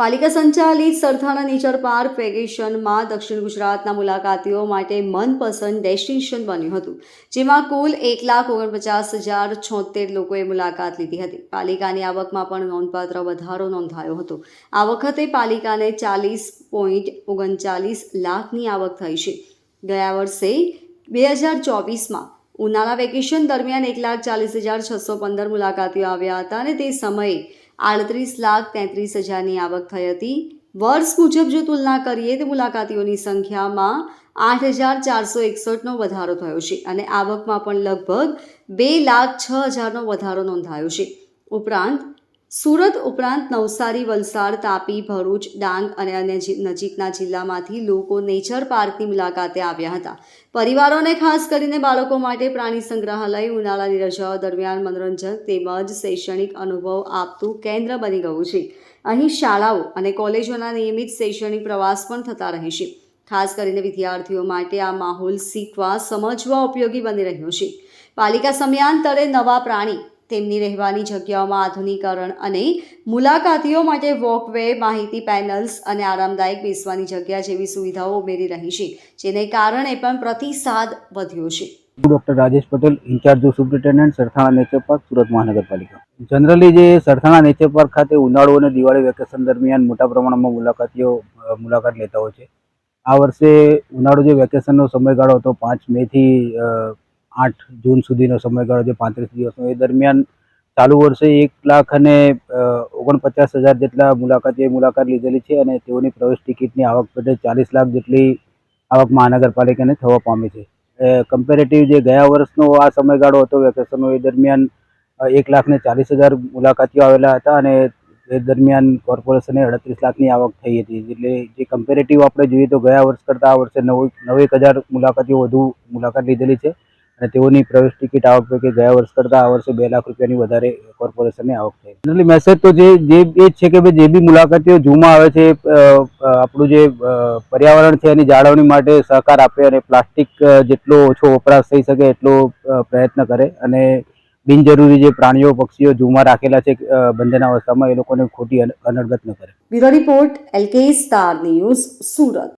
પાલિકા સંચાલિત Sarthana nature park વેકેશનમાં દક્ષિણ ગુજરાતના મુલાકાતીઓ માટે મનપસંદ ડેસ્ટિનેશન બન્યું હતું, જેમાં કુલ એક લાખ ઓગણપચાસ હજાર છોતેર લોકોએ મુલાકાત લીધી હતી. પાલિકાની આવકમાં પણ નોંધપાત્ર વધારો નોંધાયો હતો. આ વખતે પાલિકાને ચાલીસ પોઈન્ટ ઓગણચાલીસ લાખની આવક થઈ છે. ગયા વર્ષે બે હજાર ચોવીસમાં ઉનાળા વેકેશન દરમિયાન એક લાખ ચાલીસ હજાર છસો પંદર મુલાકાતીઓ આવ્યા હતા અને તે સમયે આડત્રીસ લાખ તેત્રીસ હજારની આવક થઈ હતી. વર્ષ મુજબ જો તુલના કરીએ તો મુલાકાતીઓની સંખ્યામાં આઠ હજાર ચારસો એકસઠનો વધારો થયો છે અને આવકમાં પણ લગભગ બે લાખ છ હજારનો વધારો નોંધાયો છે. ઉપરાંત સુરત ઉપરાંત નવસારી, વલસાડ, તાપી, ભરૂચ, ડાંગ અને અન્ય નજીકના જિલ્લામાંથી લોકો નેચર પાર્કની મુલાકાતે આવ્યા હતા. પરિવારોને ખાસ કરીને બાળકો માટે પ્રાણી સંગ્રહાલય, ઉનાળાની રજાઓ દરમિયાન મનોરંજન તેમજ શૈક્ષણિક અનુભવ આપતું કેન્દ્ર બની ગયું છે. અહીં શાળાઓ અને કોલેજોના નિયમિત શૈક્ષણિક પ્રવાસ પણ થતા રહે છે. ખાસ કરીને વિદ્યાર્થીઓ માટે આ માહોલ શીખવા, સમજવા ઉપયોગી બની રહ્યો છે. પાલિકા સમયાંતરે નવા પ્રાણી તેમની રહેવાની જગ્યાઓમાં આધુનિકરણ અને મુલાકાતીઓ માટે વોકવે, માહિતી પેનલ્સ અને આરામદાયક બેસવાની જગ્યા જેવી સુવિધાઓ ઉમેરી રહી છે, જેને કારણે પણ પ્રતિસાદ વધ્યો છે. Doctor Rajesh Patel, in charge superintendent, Sarthana nature park, Surat Mahanagarpalika. Generally જે સરથાણા નેચર પાર્ક ખાતે ઉનાળો અને દિવાળી વેકેશન દરમિયાન મોટા પ્રમાણમાં મુલાકાતીઓ મુલાકાત લેતા હોય છે. આ વર્ષે ઉનાળુ જે વેકેશનનો સમયગાળો હતો, પાંચ મેથી આઠ જૂન સુધીનો સમયગાળો જે પાંત્રીસ દિવસનો, એ દરમિયાન ચાલુ વર્ષે એક લાખ અને ઓગણપચાસ હજાર જેટલા મુલાકાતીઓએ મુલાકાત લીધેલી છે અને તેઓની પ્રવેશ ટિકિટની આવક પેટે ચાલીસ લાખ જેટલી આવક મહાનગરપાલિકાને થવા પામી છે. કમ્પેરેટિવ જે ગયા વર્ષનો આ સમયગાળો હતો વેકેશનનો એ દરમિયાન એક લાખ ને ચાલીસ હજાર મુલાકાતીઓ આવેલા હતા અને એ દરમિયાન કોર્પોરેશને અડત્રીસ લાખની આવક થઈ હતી. એટલે જે કમ્પેરેટિવ આપણે જોઈએ તો ગયા વર્ષ કરતાં આ વર્ષે નવ નવેક હજાર મુલાકાતીઓ વધુ મુલાકાત લીધેલી છે. અને તેઓની પ્રવેશ ટિકિટ આવક પૈકી ગયા વર્ષ કરતાં આ વર્ષે બે લાખ રૂપિયાની વધારે કોર્પોરેશનની આવક થઈ. મેસેજ તો જે જે એ જ છે કે ભાઈ જે બી મુલાકાતીઓ જૂમાં આવે છે આપણું જે પર્યાવરણ છે એની જાળવણી માટે સહકાર આપે અને પ્લાસ્ટિક જેટલો ઓછો વપરાશ થઈ શકે એટલો પ્રયત્ન કરે અને બિનજરૂરી જે પ્રાણીઓ, પક્ષીઓ જૂમાં રાખેલા છે બંધન અવસ્થામાં એ લોકોને ખોટી અન- અનડગત ન કરે. Bureau report LK star news, Surat.